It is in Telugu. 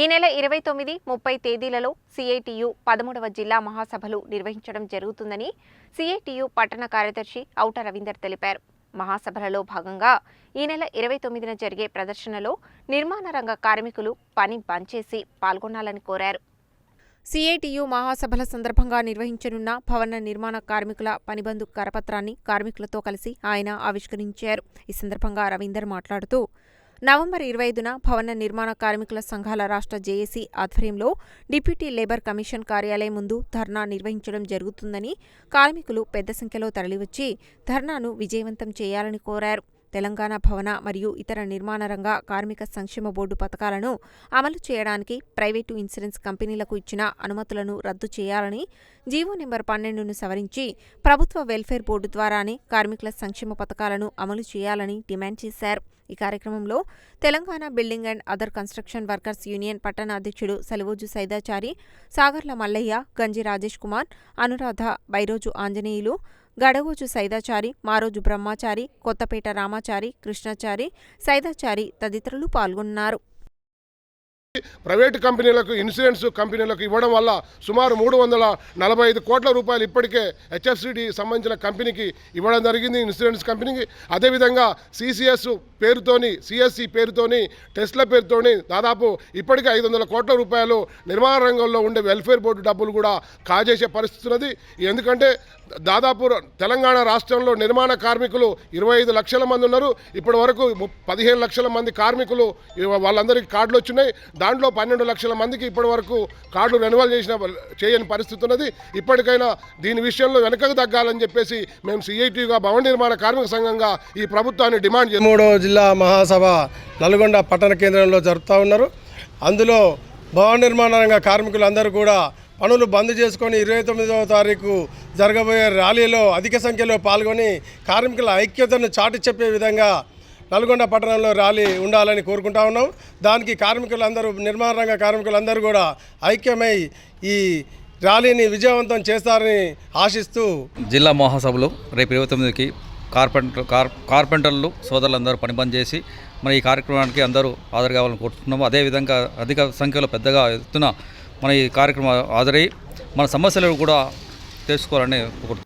ఈ నెల ఇరవై తొమ్మిది ముప్పై తేదీలలో సిఐటియు పదమూడవ జిల్లా మహాసభలు నిర్వహించడం జరుగుతుందని సిఐటియు పట్టణ కార్యదర్శి ఔట రవీందర్ తెలిపారు. మహాసభలలో భాగంగా ఈ నెల ఇరవై తొమ్మిదిన జరిగే ప్రదర్శనలో నిర్మాణ రంగ కార్మికులు పని బంద్ చేసి పాల్గొనాలని కోరారు. సిఐటియు మహాసభల సందర్భంగా నిర్వహించనున్న భవన నిర్మాణ కార్మికుల పనిబంధు కరపత్రాన్ని కార్మికులతో కలిసి ఆయన ఆవిష్కరించారు. ఈ సందర్భంగా రవీందర్ మాట్లాడుతూ నవంబర్ ఇరవై ఐదున భవన నిర్మాణ కార్మికుల సంఘాల రాష్ట్ర జేఏసీ ఆధ్వర్యంలో డిప్యూటీ లేబర్ కమిషన్ కార్యాలయం ముందు ధర్నా నిర్వహించడం జరుగుతుందని కార్మికులు పెద్ద సంఖ్యలో తరలివచ్చి ధర్నాను విజయవంతం చేయాలని కోరారు. తెలంగాణ భవన మరియు ఇతర నిర్మాణ రంగ కార్మిక సంక్షేమ బోర్డు పథకాలను అమలు చేయడానికి ప్రైవేటు ఇన్సూరెన్స్ కంపెనీలకు ఇచ్చిన అనుమతులను రద్దు చేయాలని జీవో నెంబర్ పన్నెండును సవరించి ప్రభుత్వ వెల్ఫేర్ బోర్డు ద్వారానే కార్మికుల సంక్షేమ పథకాలను అమలు చేయాలని డిమాండ్ చేశారు. ఈ కార్యక్రమంలో Telangana building and other construction workers union పట్టణ అధ్యక్షుడు సలివోజు సైదాచారి సాగర్ల మల్లయ్య గంజి రాజేష్ కుమార్ అనురాధ బైరోజు ఆంజనేయులు గడగోజు సైదాచారి మారోజు బ్రహ్మాచారి కొత్తపేట రామాచారి కృష్ణాచారి సైదాచారి తదితరులు పాల్గొన్నారు. ప్రైవేటు కంపెనీలకు ఇన్సూరెన్స్ కంపెనీలకు ఇవ్వడం వల్ల సుమారు మూడు వందల నలభై ఐదు కోట్ల రూపాయలు ఇప్పటికే హెచ్ఎఫ్సిడి సంబంధించిన కంపెనీకి ఇవ్వడం జరిగింది. ఇన్సూరెన్స్ కంపెనీకి అదేవిధంగా సిసిఎస్ పేరుతోని సిఎస్సి పేరుతోని టెస్ట్ల పేరుతోని దాదాపు ఇప్పటికే ఐదు వందల కోట్ల రూపాయలు నిర్మాణ రంగంలో ఉండే వెల్ఫేర్ బోర్డు డబ్బులు కూడా కాజేసే పరిస్థితి ఉన్నది ఎందుకంటే దాదాపు తెలంగాణ రాష్ట్రంలో నిర్మాణ కార్మికులు ఇరవై ఐదు లక్షల మంది ఉన్నారు. ఇప్పటి వరకు పదిహేను లక్షల మంది కార్మికులు వాళ్ళందరికీ కార్డులు వచ్చినాయి. దాంట్లో పన్నెండు లక్షల మందికి ఇప్పటి వరకు కార్డులు రెన్యువల్ చేసిన చేయని పరిస్థితి ఉన్నది. ఇప్పటికైనా దీని విషయంలో వెనకకు తగ్గాలని చెప్పేసి మేము సిఐటిగా భవన నిర్మాణ కార్మిక సంఘంగా ఈ ప్రభుత్వాన్ని డిమాండ్ చేస్తున్నాం. మూడో జిల్లా మహాసభ నల్గొండ పట్టణ కేంద్రంలో జరుపుతూ ఉన్నారు. అందులో భవన నిర్మాణ రంగ కార్మికులందరూ కూడా పనులు బంద్ చేసుకొని ఇరవై తొమ్మిదవ తారీఖు జరగబోయే ర్యాలీలో అధిక సంఖ్యలో పాల్గొని కార్మికుల ఐక్యతను చాటి చెప్పే విధంగా నల్గొండ పట్టణంలో ర్యాలీ ఉండాలని కోరుకుంటా ఉన్నాం. దానికి కార్మికులందరూ నిర్మాణ రంగ కార్మికులందరూ కూడా ఐక్యమై ఈ ర్యాలీని విజయవంతం చేస్తారని ఆశిస్తూ జిల్లా మహాసభలు రేపు ఇరవై తొమ్మిదికి కార్పెంటర్ కార్ కార్పెంటర్లు సోదరులందరూ పని బంద్ చేసి మన ఈ కార్యక్రమానికి అందరూ హాజరు కావాలని కోరుతున్నాము. అదేవిధంగా అధిక సంఖ్యలో పెద్దగా ఎత్తున మన ఈ కార్యక్రమం హాజరై మన సమస్యలు కూడా తెలుసుకోవాలని